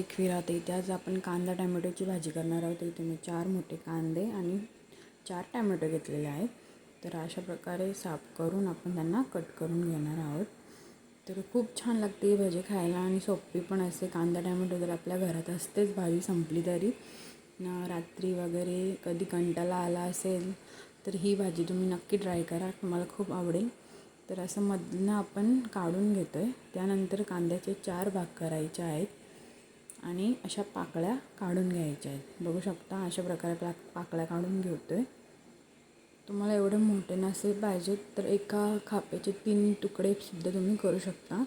एकवी राहते इथे. आज आपण कांदा टॅमॅटोची भाजी करणार आहोत. इथे मी चार मोठे कांदे आणि चार टॅमॅटो घेतलेले आहेत. तर अशा प्रकारे साफ करून आपण त्यांना कट करून घेणार आहोत. तर खूप छान लागते ही भाजी खायला आणि सोपी पण असते. कांदा टॅमॅटो जर आपल्या घरात असतेच भाजी संपली तरी. रात्री वगैरे कधी कंटाला आला असेल तर ही भाजी तुम्ही नक्की ट्राय करा. तुम्हाला खूप आवडेल. तर असं मधनं आपण काढून घेतो आहे त्यानंतर कांद्याचे चार भाग करायचे आहेत. आणि अशा पाकळ्या काढून घ्यायच्या आहेत. बघू शकता अशा प्रकारे पा पाकळ्या काढून घेतो आहे तुम्हाला एवढे मोठे नसेल पाहिजेत तर एका खाप्याचे तीन तुकडेसुद्धा तुम्ही करू शकता.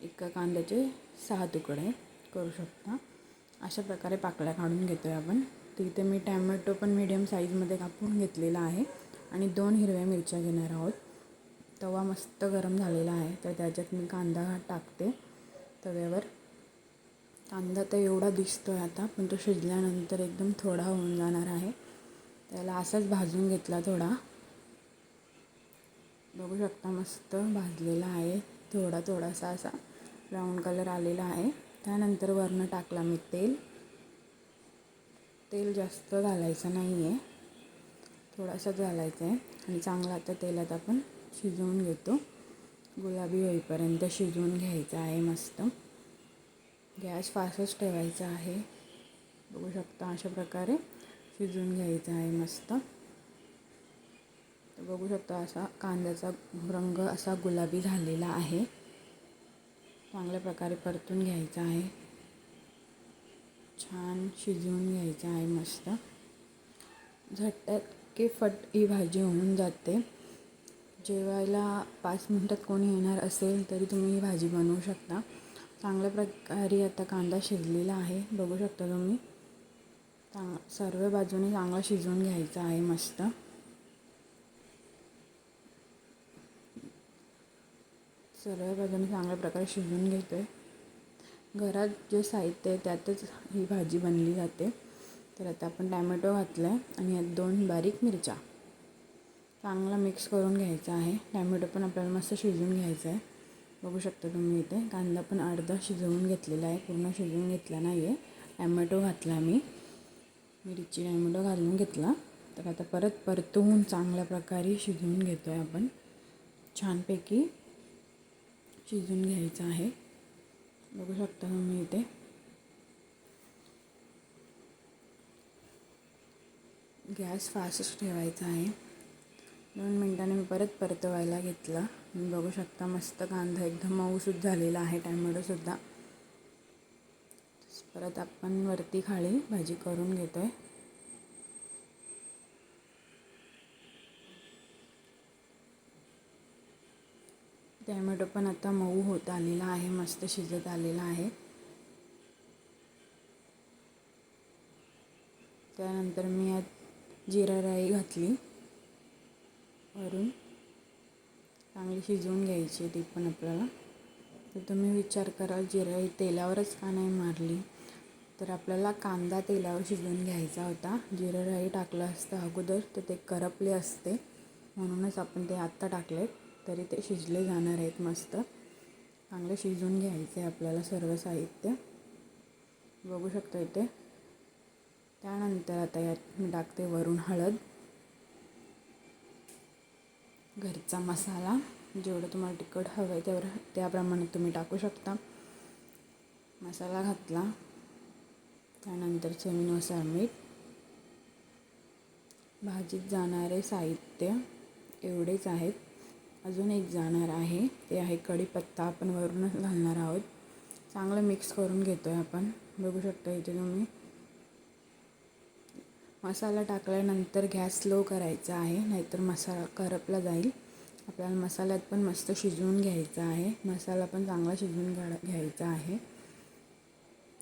एका कांद्याचे सहा तुकडे करू शकता. अशा प्रकारे पाकळ्या काढून घेतो आहे आपण तिथे मी टॅमॅटो पण मीडियम साईजमध्ये कापून घेतलेला आहे आणि दोन हिरव्या मिरच्या घेणार आहोत. तवा मस्त गरम झालेला आहे तर त्याच्यात मी कांदा टाकते तव्यावर. कांदा तर एवढा दिसतो आहे आता पण तो शिजल्यानंतर एकदम थोडा होऊन जाणार आहे. त्याला असाच भाजून घेतला थोडा. बघू शकता मस्त भाजलेला आहे थोडा थोडासा असा ब्राऊन कलर आलेला आहे. त्यानंतर वरनं टाकला मी तेल. तेल जास्त घालायचं नाही आहे थोडासाच घालायचं आहे आणि चांगला आता तेलात आपण शिजवून घेतो. गुलाबी होईपर्यंत शिजवून घ्यायचं आहे मस्त. गॅस फास्टच ठेवायचा आहे. बघू शकता अशा प्रकारे शिजवून घ्यायचं आहे मस्त. तर बघू शकता असा कांद्याचा रंग असा गुलाबी झालेला आहे. चांगल्या प्रकारे परतून घ्यायचा आहे. छान शिजवून घ्यायचं आहे मस्त. झटक्यात की फट ही भाजी होऊन जाते. जेवायला पाच मिनटात कोणी येणार असेल तरी तुम्ही ही भाजी बनवू शकता. चांगल्या प्रकारे आता कांदा शिजलेला आहे. बघू शकता तुम्ही. चांग सर्व बाजूने चांगला शिजवून घ्यायचा आहे मस्त. सर्व बाजूने चांगल्या प्रकारे शिजवून घेतो आहे घरात जे साहित्य आहे त्यातच ही भाजी बनली जाते. तर आता आपण टॅमॅटो घातला आहे आणि यात दोन बारीक मिरच्या. चांगला मिक्स करून घ्यायचा आहे. टॅमॅटो पण आपल्याला मस्त शिजवून घ्यायचा आहे. बघू शकता तुम्ही इथे. कांदा पण अर्धा शिजवून घेतलेला आहे. पूर्ण शिजवून घेतला नाही आहे टॅमॅटो घातला मी. मिरची टॅमॅटो घालून घेतला. तर आता परत परतवून चांगल्या प्रकारे शिजवून घेतो आहे आपण. छानपैकी शिजवून घ्यायचं आहे. बघू शकता तुम्ही इथे. गॅस फास्टच ठेवायचा आहे. दोन मिनटाने मी परत परतवायला घेतला. तुम्ही बघू शकता मस्त कांदा एकदम मऊसूत झालेला आहे टॅमॅटोसुद्धा. परत आपण वरती खाली भाजी करून घेतो आहे टॅमॅटो पण आता मऊ होत आलेला आहे मस्त शिजत आलेला आहे. त्यानंतर मी यात जिरा राई घातली. वरून चांगली शिजवून घ्यायची ती पण आपल्याला. तर तुम्ही विचार कराल जिरा तेलावरच का नाही मारली? तर आपल्याला कांदा तेलावर शिजवून घ्यायचा होता. जिरं राई टाकलं असतं अगोदर तर ते करपले असते. म्हणूनच आपण ते आत्ता टाकले तरी ते शिजले जाणार आहेत मस्त. चांगलं शिजवून घ्यायचं आहे आपल्याला सर्व साहित्य. बघू शकतो इथे. त्यानंतर आता यात मी टाकते वरून हळद. घरचा मसाला जेवढं तुम्हाला तिखट हवं आहे तेवढं त्याप्रमाणे तुम्ही टाकू शकता. मसाला घातला त्यानंतर चवीनुसार मीठ भाजीत जाणारे साहित्य एवढेच आहेत. अजून एक जाणार आहे ते आहे कढीपत्ता आपण वरूनच घालणार आहोत. चांगलं मिक्स करून घेतो आहे आपण. बघू शकता इथे तुम्ही. मसाला टाकल्यानंतर गॅस स्लो करायचा आहे नाहीतर मसाला करपला जाईल. आपल्याला मसाल्यात पण मस्त शिजवून घ्यायचा आहे. मसाला पण चांगला शिजवून घ्या घ्यायचा आहे.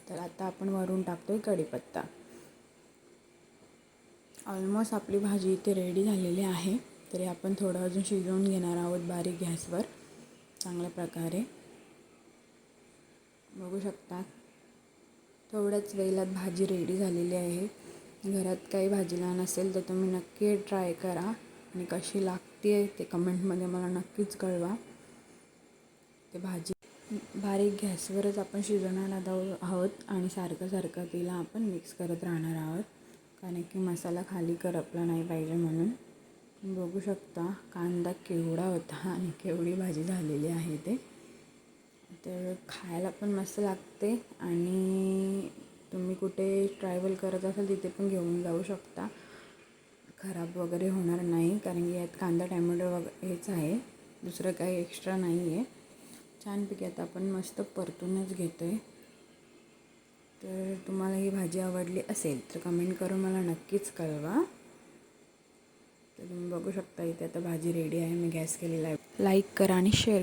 तर आता आपण वरून टाकतो आहे कढीपत्ता. ऑलमोस्ट आपली भाजी इथे रेडी झालेली आहे. तरी आपण थोडं अजून शिजवून घेणार आहोत बारीक गॅसवर. चांगल्या प्रकारे. बघू शकता. थोड्याच वेळात भाजी रेडी झालेली आहे. घरात काही भाजीला नसेल तर तुम्ही नक्की ट्राय करा. आणि कशी लागते ते कमेंटमध्ये मला नक्कीच कळवा. ते भाजी बारीक गॅसवरच आपण शिजवणार आहोत आणि सारखं सारखं तिला आपण मिक्स करत राहणार आहोत. कारण की मसाला खाली करपला नाही पाहिजे म्हणून. बघू शकता कांदा केवढा होता आणि केवढी भाजी झालेली आहे ते. तर खायला पण मस्त लागते आणि तुम्ही कुठे ट्रॅव्हल करत असाल तिथे पण घेऊन जाऊ शकता. खराब वगैरे होणार नाही कारण की यात कांदा टॅमॅटो वगैरे हेच आहे. दुसरं काही एक्स्ट्रा नाही आहे छानपैकी आता आपण मस्त परतूनच घेतो आहे तर तुम्हाला ही भाजी आवडली असेल तर कमेंट करून मला नक्कीच कळवा. तर तुम्ही बघू शकता इथे आता भाजी रेडी आहे मी गॅस केलेला आहे. लाईक करा आणि शेअर